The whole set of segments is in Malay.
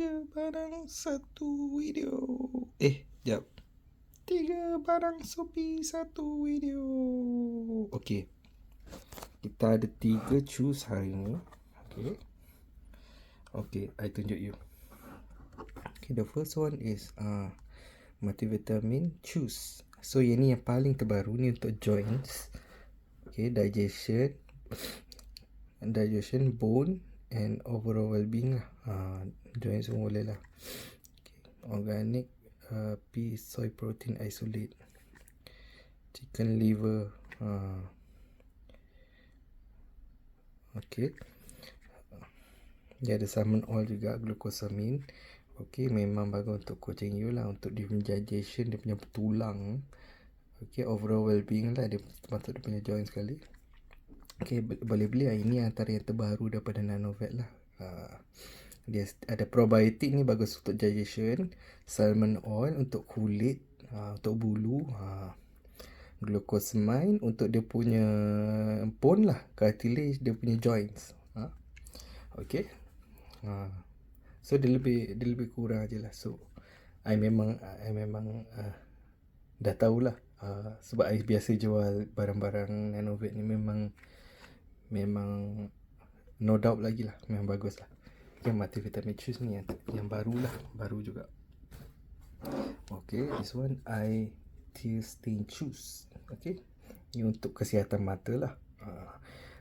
Tiga barang satu video. Eh, jap. Tiga barang Shopee satu video. Okay. Kita ada tiga choose hari ni. Okay. Okay, I tunjuk you. Okay, the first one is uh, multivitamin choose. So, yang ni yang paling terbaru ni untuk joints. Okay, digestion. Digestion, bone and overall well-being lah. Uh, join semua boleh lah. Okay. Organic uh, pea soy protein isolate. Chicken liver. Uh. Okay. Dia ada salmon oil juga, glucosamine. Okay, memang bagus untuk kucing you lah. Untuk dia punya digestion, dia punya tulang. Okay, overall well-being lah. Dia termasuk dia punya joint sekali. Okay, boleh beli lah. Ini antara yang terbaru daripada Nanovet lah. Uh, dia ada probiotik ni bagus untuk digestion. Salmon oil untuk kulit. Uh, untuk bulu. Uh, glucosamine untuk dia punya bone lah. Cartilage dia punya joints. Uh, okay. Uh, so dia lebih dia lebih kurang je lah. So I memang I memang uh, dah tahulah. Uh, sebab I biasa jual barang-barang Nanovet ni memang memang no doubt lagi lah memang bagus lah yang multivitamin choose ni yang, yang baru lah baru juga okay this one I tear stain choose okay ni untuk kesihatan mata lah uh,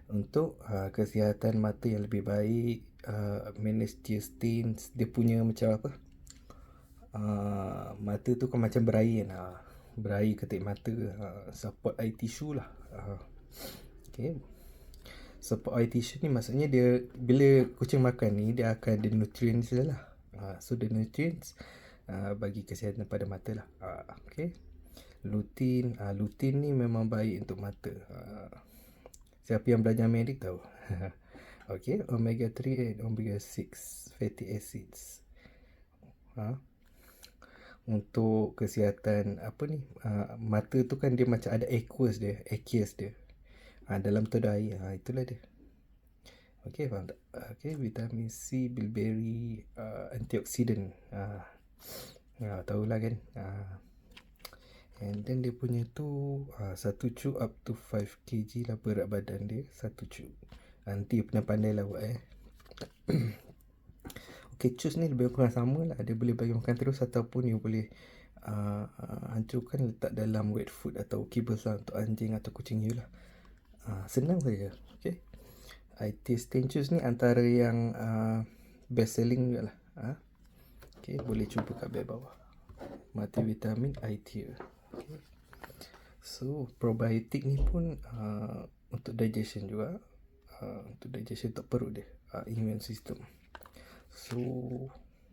untuk uh, kesihatan mata yang lebih baik uh, manage tear stains dia punya macam apa? Uh, mata tu kan macam berair kan uh, berair ketik mata uh, support eye tissue lah. Uh, okay support eye tissue ni maksudnya dia bila kucing makan ni dia akan ada nutrients dia lah. Uh, so the nutrients uh, bagi kesihatan pada mata lah. Uh, okay. Lutein, uh, lutein ni memang baik untuk mata. Uh, siapa yang belajar medik tahu. okay, omega 3 and omega 6 fatty acids. Uh, untuk kesihatan apa ni uh, mata tu kan dia macam ada aqueous dia aqueous dia ha, dalam tu ada air. Ha, itulah dia. Okey faham tak? Okey vitamin C bilberry uh, antioxidant. Ha, ha tahulah kan? Ha. and then dia punya tu ha, satu cu up to 5 kg lah berat badan dia. Satu cu nanti pernah pandai lah buat eh. Okay, choose ni lebih kurang sama lah. Dia boleh bagi makan terus ataupun you boleh uh, hancurkan letak dalam wet food atau kibbles lah untuk anjing atau kucing you lah. Ha, senang saja. Okay. IT Stenchus ni antara yang uh, best selling juga lah. Ha? Okay, boleh cuba kat bawah bawah. Multivitamin IT. Okay. So, probiotik ni pun uh, untuk digestion juga. Uh, untuk digestion untuk perut dia. Uh, immune system. So,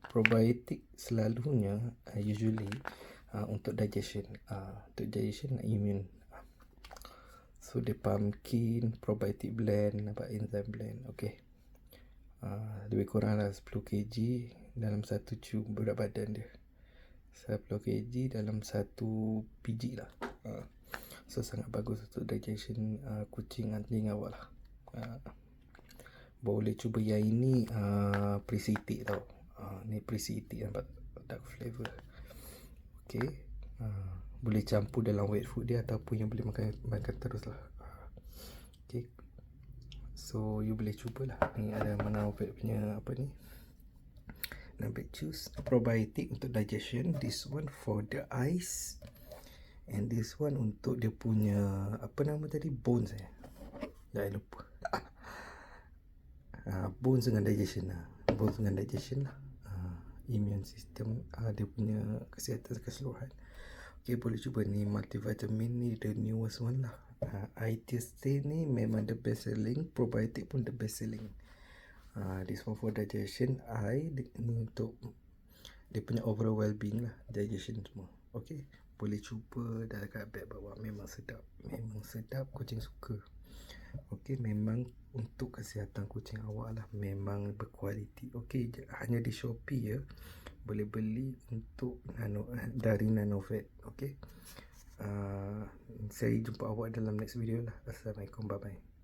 probiotik selalunya uh, usually uh, untuk digestion. Uh, untuk digestion immune So dia pumpkin probiotic blend apa enzyme blend. Okey. Uh, lebih kurang lah 10 kg dalam satu tube berat badan dia. 10 kg dalam satu biji lah. Uh, so sangat bagus untuk digestion uh, kucing anjing awak lah. Uh, boleh cuba yang ini uh, precipitate tau. Uh, ni precipitate nampak dark flavor. Okay. Uh, boleh campur dalam wet food dia ataupun yang boleh makan makan terus lah. Okay. so you boleh cuba lah. Ni ada mana wet punya apa ni? Number choose probiotic untuk digestion. This one for the eyes. And this one untuk dia punya apa nama tadi? Bones eh? Dah lupa. Uh, bones dengan digestion lah. Bones dengan digestion lah. Uh, immune system uh, dia punya kesihatan keseluruhan boleh cuba ni multivitamin ni the newest one lah. Uh, ITST ni memang the best selling. Probiotic pun the best selling. Uh, this one for digestion. I ni untuk dia punya overall well-being lah. Digestion semua. Okay. Boleh cuba dah dekat bag bawah. Memang sedap. Memang sedap. Kucing suka. Okay. Memang untuk kesihatan kucing awak lah. Memang berkualiti. Okay. Hanya di Shopee ya boleh beli untuk nano dari Nanovet okey uh, saya jumpa awak dalam next video lah. Assalamualaikum bye bye